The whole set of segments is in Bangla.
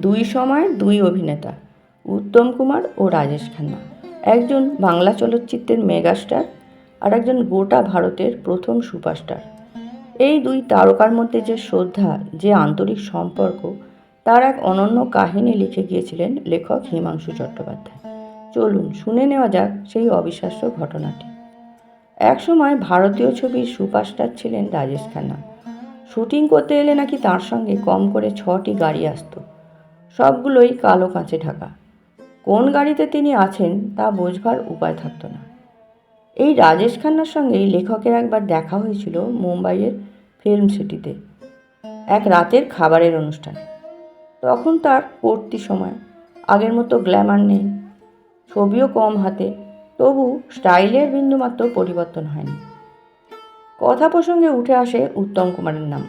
দুই সময়ের দুই অভিনেতা, উত্তম কুমার ও রাজেশ খান্না। একজন বাংলা চলচ্চিত্রের মেগাস্টার আর একজন গোটা ভারতের প্রথম সুপারস্টার। এই দুই তারকার মধ্যে যে শ্রদ্ধা, যে আন্তরিক সম্পর্ক, তার এক অনন্য কাহিনী লিখে গিয়েছিলেন লেখক হিমাংশু চট্টোপাধ্যায়। চলুন শুনে নেওয়া যাক সেই অবিশ্বাস্য ঘটনাটি। একসময় ভারতীয় ছবির সুপারস্টার ছিলেন রাজেশ খান্না। শুটিং করতে এলে নাকি তার সঙ্গে কম করে ছটি গাড়ি আসতো। সবগুলোই কালো কাঁচে ঢাকা। কোন গাড়িতে তিনি আছেন তা বোঝবার উপায় থাকতো না। এই রাজেশ খান্নার সঙ্গেই লেখকের একবার দেখা হয়েছিল মুম্বাইয়ের ফিল্ম সিটিতে, এক রাতের খাবারের অনুষ্ঠানে। তখন তার পড়তি সময়, আগের মতো গ্ল্যামার নেই, ছবিও কম হাতে, তবু স্টাইলের বিন্দুমাত্র পরিবর্তন হয়নি। কথা প্রসঙ্গে উঠে আসে উত্তম কুমারের নাম।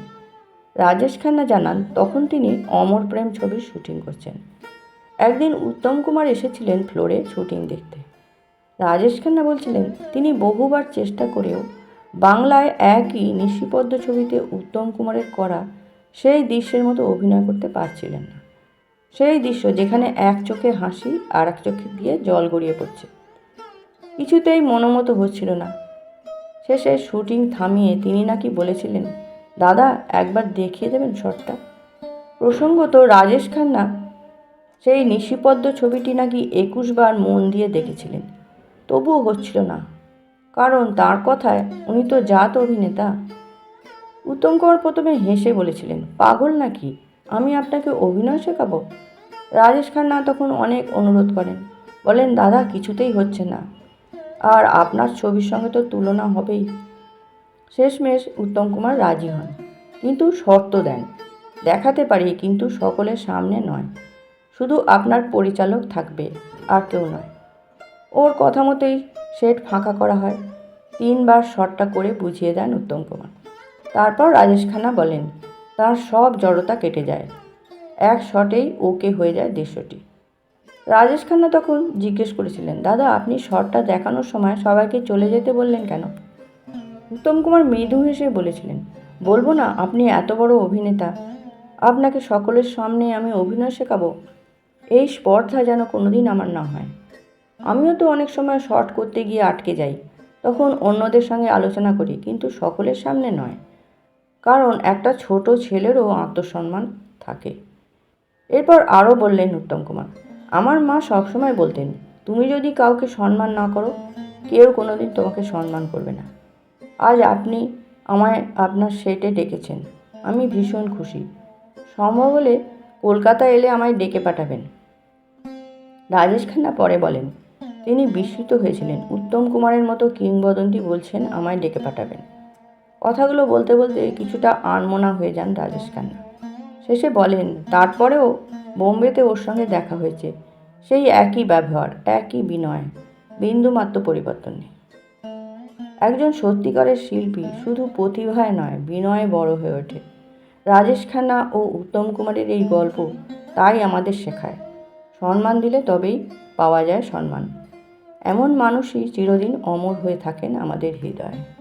রাজেশ খান্না জানান, তখন তিনি অমর প্রেম ছবির শুটিং করছেন। একদিন উত্তম কুমার এসেছিলেন ফ্লোরে শুটিং দেখতে। রাজেশ খান্না বলছিলেন, তিনি বহুবার চেষ্টা করেও বাংলায় একই নিশিপদ্ম ছবিতে উত্তম কুমারের করা সেই দৃশ্যের মতো অভিনয় করতে পারছিলেন না। সেই দৃশ্য যেখানে এক চোখে হাসি আর এক চোখে দিয়ে জল গড়িয়ে পড়ছে। কিছুতেই মনোমতো হচ্ছিল না। শেষে শুটিং থামিয়ে তিনি নাকি বলেছিলেন দাদা, একবার দেখিয়ে দেবেন শটটা? প্রসঙ্গত, রাজেশ খান্না সেই নিশিপদ্ম ছবিটি নাকি একুশবার মন দিয়ে দেখেছিলেন। তবুও হচ্ছিল না। কারণ তার কথায়, উনি তো জাত অভিনেতা। উত্তম কুমার প্রথমে হেসে বলেছিলেন, পাগল নাকি? আমি আপনাকে অভিনয় শেখাবো? রাজেশ খান্না তখন অনেক অনুরোধ করেন, বলেন, দাদা, কিছুতেই হচ্ছে না। আর আপনার ছবির সঙ্গে তো তুলনা হবেই। শেষমেশ উত্তম কুমার রাজি হন। কিন্তু শর্ত দেন। দেখাতে পারি কিন্তু সকলের সামনে নয়। শুধু আপনার পরিচালক থাকবে, আর কেউ নয়। ওর কথা মতোই সেট ফাঁকা করা হয়। তিনবার শটটা করে বুঝিয়ে দেন উত্তম কুমার। তারপর রাজেশ খান্না বলেন, তার সব জড়তা কেটে যায়। এক শটেই ওকে হয়ে যায় দৃশ্যটি রাজেশ খান্না তখন জিজ্ঞেস করেছিলেন, দাদা, আপনি শটটা দেখানোর সময় সবাইকে চলে যেতে বললেন কেন? উত্তম কুমার মৃদু হেসে বলেছিলেন, বলব না, আপনি এত বড় অভিনেতা। আপনাকে সকলের সামনে আমি অভিনয় শেখাবো। এই স্পর্ধা যেন কোনোদিন আমার না হয়। আমিও তো অনেক সময় শর্ট করতে গিয়ে আটকে যাই, তখন অন্যদের সঙ্গে আলোচনা করি, কিন্তু সকলের সামনে নয়। কারণ একটা ছোট ছেলেরও আত্মসম্মান থাকে। এরপর আরও বললেন উত্তম কুমার, আমার মা সবসময় বলতেন, তুমি যদি কাউকে সম্মান না করো, কেউ কোনোদিন তোমাকে সম্মান করবে না। আজ আপনি আমায় আপনার সেটে ডেকেছেন। আমি ভীষণ খুশি। সম্ভব হলে কলকাতা এলে আমায় ডেকে পাঠাবেন। রাজেশ খান্না পরে বলেন, তিনি বিস্মিত হয়েছিলেন। উত্তম কুমারের মতো কিংবদন্তি বলছেন আমায় ডেকে পাঠাবেন। কথাগুলো বলতে বলতে কিছুটা আনমনা হয়ে যান রাজেশ খান্না। শেষে বলেন, তারপরেও বোম্বেতে ওর সঙ্গে দেখা হয়েছে। সেই একই ব্যবহার, একই বিনয়। বিন্দুমাত্র পরিবর্তন নেই। একজন সত্যিকারের শিল্পী শুধু প্রতিভায় নয় বিনয়ে বড় হয়ে ওঠে। রাজেশ খান্না ও উত্তম কুমারের এই গল্প তাই আমাদের শেখায়। সম্মান দিলে তবেই পাওয়া যায় সম্মান। এমন মানুষই চিরদিন অমর হয়ে থাকেন আমাদের হৃদয়ে।